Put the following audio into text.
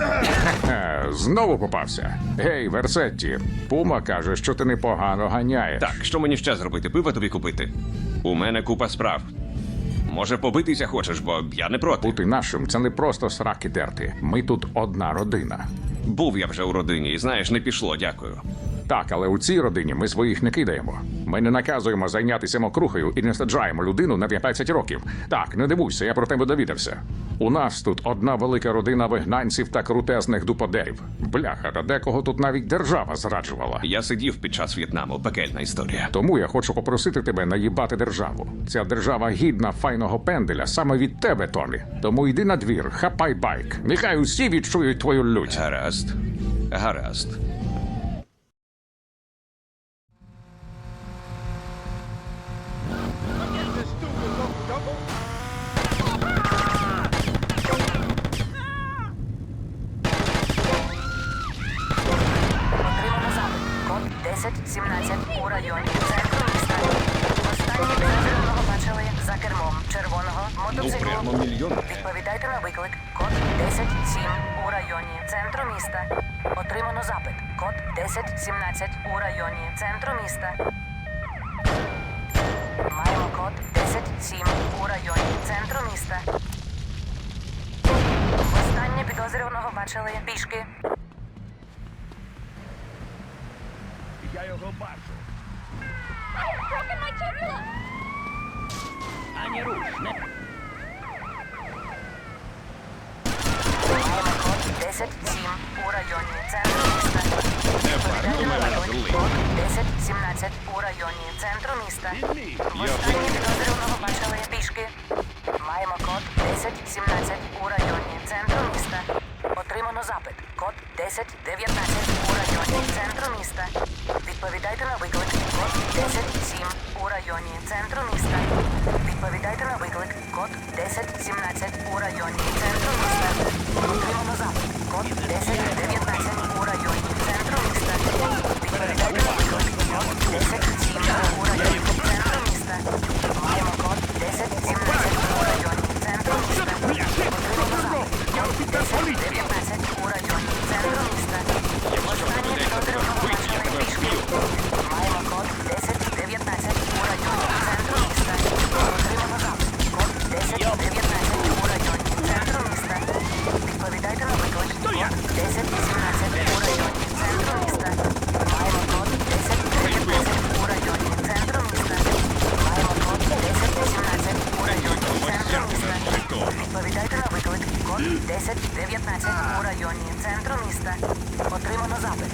Знову попався. Гей, Версетті, Пума каже, що ти непогано ганяєш. Так, що мені ще зробити? Пива тобі купити? У мене купа справ. Може, побитися хочеш, бо я не проти. Бути нашим це не просто сраки дерти. Ми тут одна родина. Був я вже у родині, і знаєш, не пішло, дякую. Так, але у цій родині ми своїх не кидаємо. Ми не наказуємо зайнятися мокрухою і не саджаємо людину на 15 років. Так, не дивуйся, я про тебе довідався. У нас тут одна велика родина вигнанців та крутезних дуподерів. Бляха, та декого тут навіть держава зраджувала. Я сидів під час В'єтнаму, пекельна історія. Тому я хочу попросити тебе наїбати державу. Ця держава гідна файного пенделя саме від тебе, Томі. Тому йди на двір, хапай байк. Нехай усі відчують твою лють. Гаразд. Гаразд. 1017 у районі центру міста. Останні підозрюваного бачили за кермом червоного мотоциклу. Ну, прямо мільйон. Відповідайте на виклик. Код 107 у районі центру міста. Отримано запит. Код 1017 у районі центру міста. Маємо код 107 у районі центру міста. Останнє підозрюваного бачили пішки. Я його бачу. Ані руш, не 107 у районі центру міста. Виклик. Код 1017 у районі центру міста. Останні підозрюваного бачили пішки. Маємо код 1017 у районі центру міста. Отримано запит. Код 1019 у районі центру міста. Відповідайте на виклик. Код 107 у районі центру міста. Відповідайте на виклик. Код 1017 у районі центру міста. Отримано запит. Код 1019 у районі центру міста. Відповідайте на виклик. Код 1007 у районі центру міста. Маємо код 1017 у районі центру міста. Отримано запит. Код 1019 у районі центру міста. Останні підозрюваного бачили пішки. Маємо код 1019 у районі центру міста. Отримано запит. Код 1019 у районі центру міста. Відповідайте на виклик. Код 1017 у районі центру міста. Маємо код 1019 у районі центру міста. Маємо код 1017 у районі центру міста. Відповідайте на виклик. Код 1019 у районі центру міста. Отримано запит.